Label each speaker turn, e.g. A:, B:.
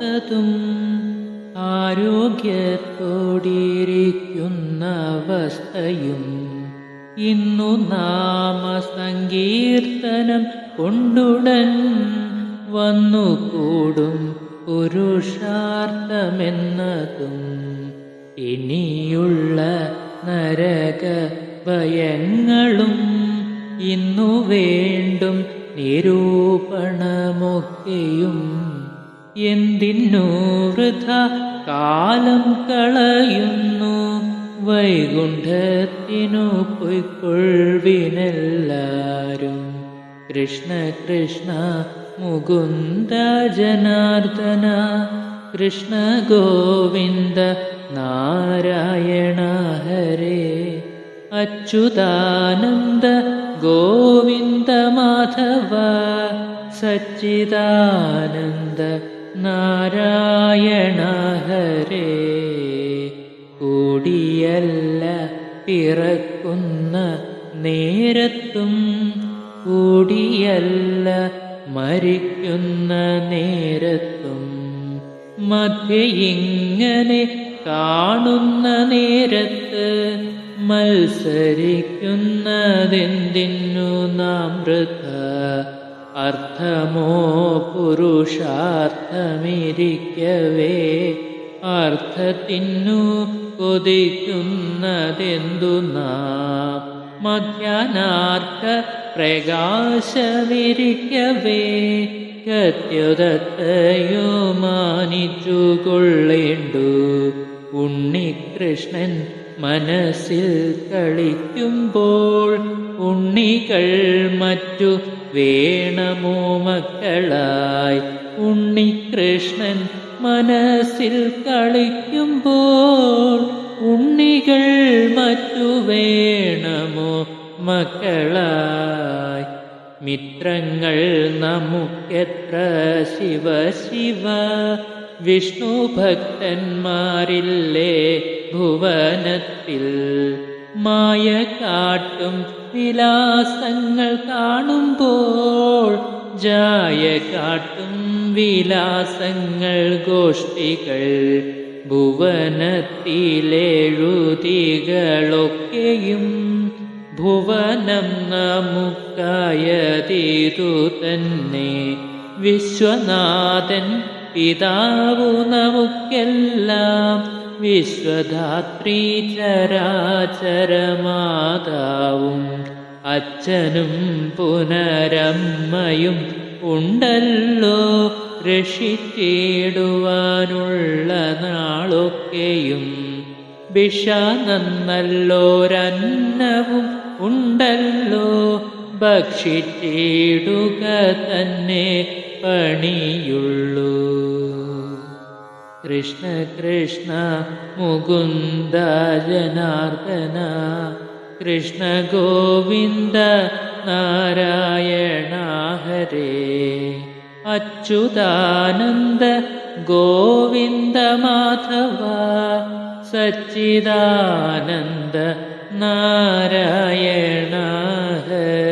A: പ്രമാണമില്ലാത്തതും ആരോഗ്യത്തോടിയിരിക്കുന്ന അവസ്ഥയും ഇന്നു നാമ സങ്കീർത്തനം കൊണ്ടുടൻ വന്നുകൂടും പുരുഷാർത്ഥമെന്നതും ഇനിയുള്ള നരക ഭയങ്ങളും ഇന്നു വേണ്ടും നിരൂപണമൊക്കെയും എന്തിനു വൃഥ കാലം കളയുന്നു? വൈകുണ്ഠത്തിനു പൊയ്ക്കൊള്ളിനെല്ലാരും കൃഷ്ണ കൃഷ്ണ മുകുന്ദ ജനാർദ്ദന കൃഷ്ണ ഗോവിന്ദ നാരായണ ഹരേ അച്യുതാനന്ദ ഗോവിന്ദ മാധവ സച്ചിദാനന്ദ നാരായണ ഹരേ. കൂടിയല്ല പിറക്കുന്ന നേരത്തും കൂടിയല്ല മരിക്കുന്ന നേരത്തും. മധ്യയിങ്ങനെ കാണുന്ന നേരത്ത് മത്സരിക്കുന്നതെന്തിനു നാം വൃഥ? അർത്ഥമോ പുരുഷാർത്ഥമിരിക്കവേ? അർത്ഥത്തിന്നു കൊതിക്കുന്നതെന്തു മധ്യാനാർത്ഥ പ്രകാശമിരിക്കവേ? ഗത്യതയോ മാനിച്ചു കൊള്ളേണ്ടു ഉണ്ണികൃഷ്ണൻ മനസ്സിൽ കളിക്കുമ്പോൾ ഉണ്ണികൾ മറ്റു വേണമോ മക്കളായി ഉണ്ണികൃഷ്ണൻ മനസ്സിൽ കളിക്കുമ്പോൾ ഉണ്ണികൾ മറ്റു വേണമോ മക്കളായി? മിത്രങ്ങൾ നമുക്കെത്ര ശിവ ശിവ? വിഷ്ണു ഭക്തന്മാരില്ലേ ഭുവനത്തിൽ? മായ കാട്ടും വിലാസങ്ങൾ കാണുമ്പോൾ ജായ കാട്ടും വിലാസങ്ങൾ ഗോഷ്ഠികൾ ഭുവനത്തിലെഴുതികളൊക്കെയും ഭുവനം നമുക്കായതീതു തന്നെ. വിശ്വനാഥൻ പിതാവു നമുക്കെല്ലാം വിശ്വധാത്രീ ചരാചരമാതാവും. അച്ഛനും പുനരമ്മയും ഉണ്ടല്ലോ. രക്ഷിച്ചിടുവാനുള്ള നാളൊക്കെയും. വിഷാനന്നല്ലോരന്നവും ഉണ്ടല്ലോ. ഭക്ഷിച്ചിടുക തന്നെ പണിയുള്ളൂ. कृष्ण कृष्ण मुकुन्द जनार्दन कृष्ण गोविन्द नारायणा हरे। गोविन्द माधव सच्चिदानन्द नारायण हरे।